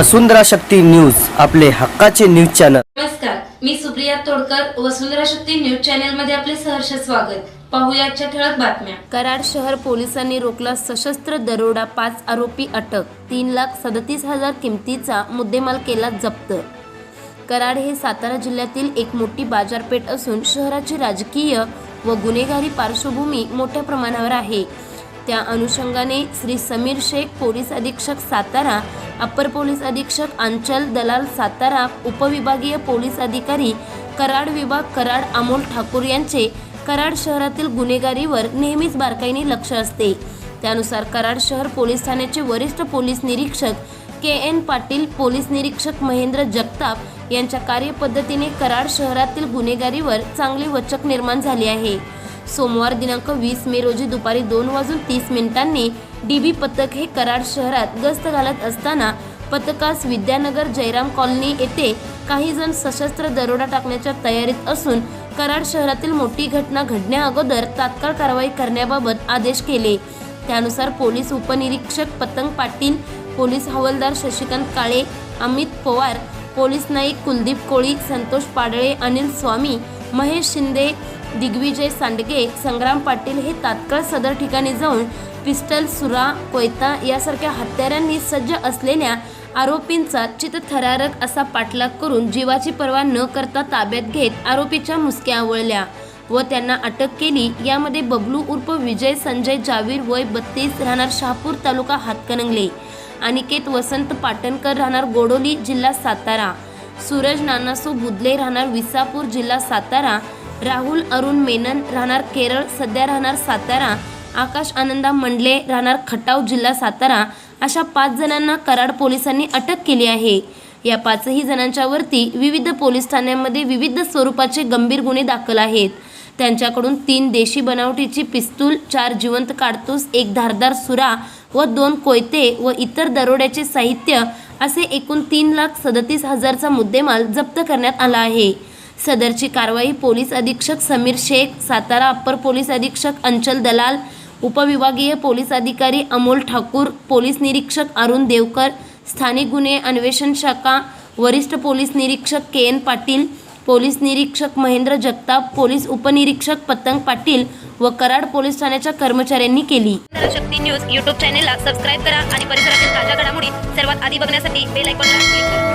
वसुंधरा Shakti news आपले हक्काचे news channel. नमस्कार मी सुप्रिया तोडकर वसुंधरा शक्ती न्यूज चॅनलमध्ये आपले सहर्ष स्वागत. पाहूया आजच्या ठळक बातम्या. कराड शहर पोलिसांनी रोखला सशस्त्र दरोडा पाच आरोपी अटक तीन लाख सदतीस हजार किमतीचा मुद्देमाल केला जप्त. कराड हे सातारा जिल्ह्यातील एक मोठी बाजारपेठ असून शहराची राजकीय व गुन्हेगारी पार्श्वभूमी मोठ्या प्रमाणावर आहे. त्या अनुषंगाने श्री समीर शेख पोलीस अधीक्षक सातारा अप्पर पोलीस अधीक्षक अंचल दलाल सातारा उपविभागीय पोलीस अधिकारी कराड विभाग कराड अमोल ठाकूर यांचे कराड शहरातील गुन्हेगारीवर नेहमीच बारकाईने लक्ष असते. त्यानुसार कराड शहर पोलीस ठाण्याचे वरिष्ठ पोलीस निरीक्षक के एन पाटील पोलीस निरीक्षक महेंद्र जगताप यांच्या कार्यपद्धतीने कराड शहरातील गुन्हेगारीवर चांगली वचक निर्माण झाली आहे. सोमवार दिनांक वीस मे रोजी दुपारी दोन वाजून तीस मिनिटांनी डीबी पथक हे कराड शहरात गस्त घालत असताना पथकास विद्यानगर जयराम कॉलनी येथे काही जण सशस्त्र दरोडा टाकण्याच्या तयारीत असून कराड शहरातील मोठी घटना घडण्या अगोदर तात्काळ कारवाई करण्याबाबत आदेश केले. त्यानुसार पोलीस उपनिरीक्षक पतंग पाटील पोलीस हवालदार शशिकांत काळे अमित पवार पोलीस नाईक कुलदीप कोळी संतोष पाडळे अनिल स्वामी महेश शिंदे दिग्विजय सांडगे संग्राम पाटील हे तात्काळ सदर ठिकाणी जाऊन पिस्टल सुरा कोयता यासारख्या हत्यारांनी सज्ज असलेल्या आरोपींचा चितथरारक असा पाठलाग करून जीवाची पर्वा न करता ताब्यात घेत आरोपीच्या मुसक्या आवळल्या व त्यांना अटक केली. यामध्ये बबलू उर्फ विजय संजय जावीर वय बत्तीस राहणार शहापूर तालुका हातकणंगले अनिकेत वसंत पाटणकर राहणार गोडोली जिल्हा सातारा. सूरज नानासो बुदले राहणार विसापूर जिल्हा सातारा राहुल अरुण मेनन राहणार केरळ सध्या राहणार सातारा आकाश आनंदा मंडले राहणार खटाव जिल्हा सातारा अशा पाच जणांना कराड पोलिसांनी अटक केली आहे. या पाचही जणांच्यावरती विविध पोलीस ठाण्यांमध्ये विविध स्वरूपाचे गंभीर गुन्हे दाखल आहेत. त्यांच्याकडून तीन देशी बनावटीची पिस्तूल चार जिवंत काडतूस एक धारदार सुरा व दोन कोयते व इतर दरोड्याचे साहित्य असे एकूण तीन लाख सदतीस हजारचा मुद्देमाल जप्त करण्यात आला आहे. सदरची कारवाई पोलीस अधीक्षक समीर शेख सातारा अप्पर पोलीस अधीक्षक अंचल दलाल उपविभागीय पोलीस अधिकारी अमोल ठाकूर पोलीस निरीक्षक अरुण देवकर स्थानिक गुन्हे अन्वेषण शाखा वरिष्ठ पोलीस निरीक्षक के एन पाटील पोलीस निरीक्षक महेंद्र जगताप पोलीस उपनिरीक्षक पतंग पाटील व कराड पोलीस ठाण्याच्या कर्मचाऱ्यांनी केली. शक्ती न्यूज युट्यूब चॅनेलला सबस्क्राईब करा आणि परिसरातील ताज्या घडामोडी सर्वात आधी बघण्यासाठी बेल आयकॉनला क्लिक करा.